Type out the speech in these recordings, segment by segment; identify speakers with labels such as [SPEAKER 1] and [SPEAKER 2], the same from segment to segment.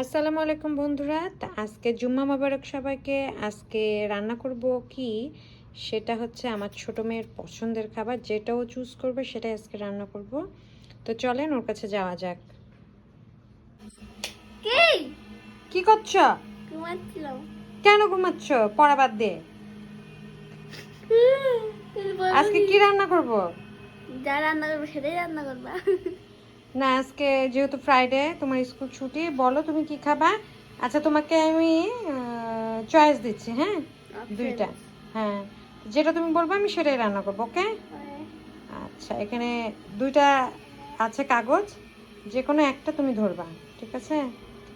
[SPEAKER 1] আসসালামু আলাইকুম বন্ধুরা। তা আজকে জুম্মা মোবারক সবাইকে আজকে রান্না করব কি? সেটা হচ্ছে আমার ছোট মেয়ের পছন্দের খাবার যেটাও চুজ করবে সেটাই আজকে রান্না করব। তো চলেন ওর কাছে যাওয়া যাক।
[SPEAKER 2] কি?
[SPEAKER 1] কি করছ? কেন ঘুমাচ্ছ? পড়া বাদ দিয়ে আজকে কি রান্না করব?
[SPEAKER 2] যা রান্না করব সেটাই রান্না করবা।
[SPEAKER 1] না আজকে যেহেতু ফ্রাইডে তোমার স্কুল ছুটি বলো তুমি কি খাবা? আচ্ছা তোমাকে আমি চয়েস দিচ্ছি হ্যাঁ? দুইটা। হ্যাঁ যেটা তুমি বলবে আমি সেটাই রান্না করব ওকে আচ্ছা এখানে দুইটা আছে কাগজ যে কোনো একটা তুমি ধরবা ঠিক আছে?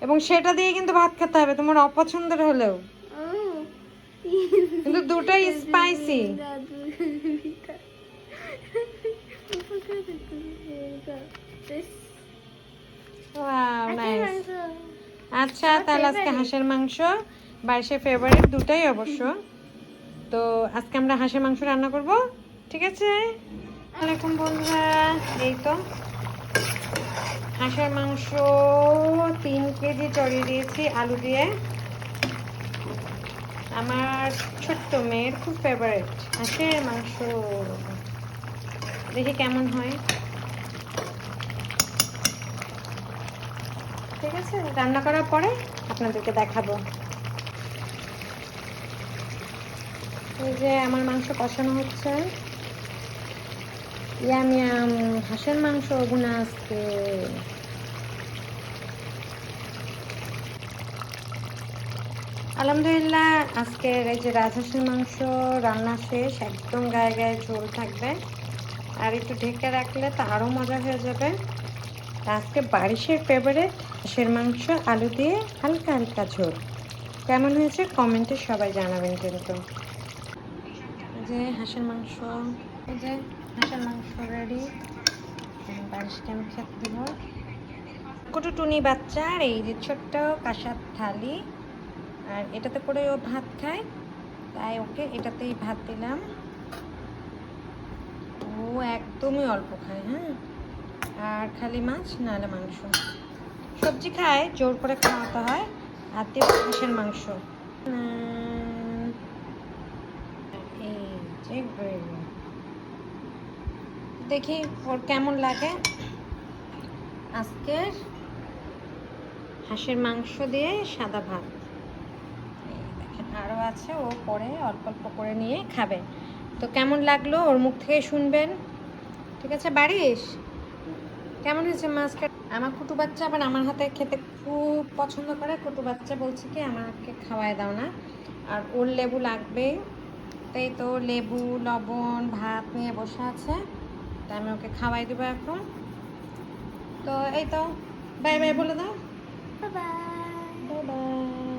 [SPEAKER 1] এবং সেটা দিয়ে কিন্তু ভাত খেতে হবে তোমার অপছন্দের হলেও। কিন্তু দুটাই স্পাইসি আচ্ছা তাহলে আজকে হাঁসের মাংস বাইশের ফেভারিট দুটাই অবশ্য। তো আজকে আমরা হাঁসের মাংস রান্না করব ঠিক আছে? আসসালামাইকুম বন্ধুরা এই তো। হাঁসের মাংস তিন কেজি চড়িয়ে দিয়েছি আলু দিয়ে। আমার ছোট্ট মেয়ের খুব ফেভারিট হাঁসের মাংস। দেখি কেমন হয়। ঠিক আছে, রান্না করার পরে আপনাদেরকে দেখাবো। এই যে আমার মাংস কষানো হচ্ছে। ইয়াম ইয়াম, হাঁসের মাংস গুনা আজকে। আলহামদুলিল্লাহ, আজকের এই যে রাজহাঁসের মাংস রান্না শেষ, একদম গায়ে গায়ে ঝোল থাকবে। আর একটু ঢেকে রাখলে তো আরও মজা হয়ে যাবে। আজকে বারিশের ফেভারিট হাঁসের মাংস, আলু দিয়ে হালকা হালকা ঝোল। কেমন হয়েছে কমেন্টে সবাই জানাবেন কিন্তু। যে হাঁসের মাংস, এই যে হাঁসের মাংস রেডি বারিশকে আমি খেতে দেব। কুটু টুনি বাচ্চার এই যে ছোট্ট কাঁসার থালি। আর এটাতে করে ও ভাত খায়। তাই ওকে এটাতেই ভাত দিলাম। একদমই অল্প খায় হ্যাঁ? আর খালি মাছ, নাহলে মাংস। সবজি খায়, জোর করে খাওয়াতে হয়, আর দেব হাঁসের মাংস। এই যে। দেখি ওর কেমন লাগে। আজকের হাঁসের মাংস দিয়ে সাদা ভাত। দেখেন আরও আছে, ও পরে অল্প অল্প করে নিয়ে খাবে। তো কেমন লাগল? ওর মুখ থেকে শুনবেন। ঠিক আছে বাড়িস? কেমন হয়েছে মাছটা আমার কুটু বাচ্চা আবার আমার হাতে খেতে খুব পছন্দ করে। কুটু বাচ্চা বলছে কি আমাকে খাওয়ায় দাও না। আর ওর লেবু লাগবে। তাই তো লেবু লবণ ভাত নিয়ে বসে আছে। তাই আমি ওকে খাওয়াই দেবো এখন। তো এই তো বাই বাই বলে দাও।
[SPEAKER 2] বাই।
[SPEAKER 1] Bye bye.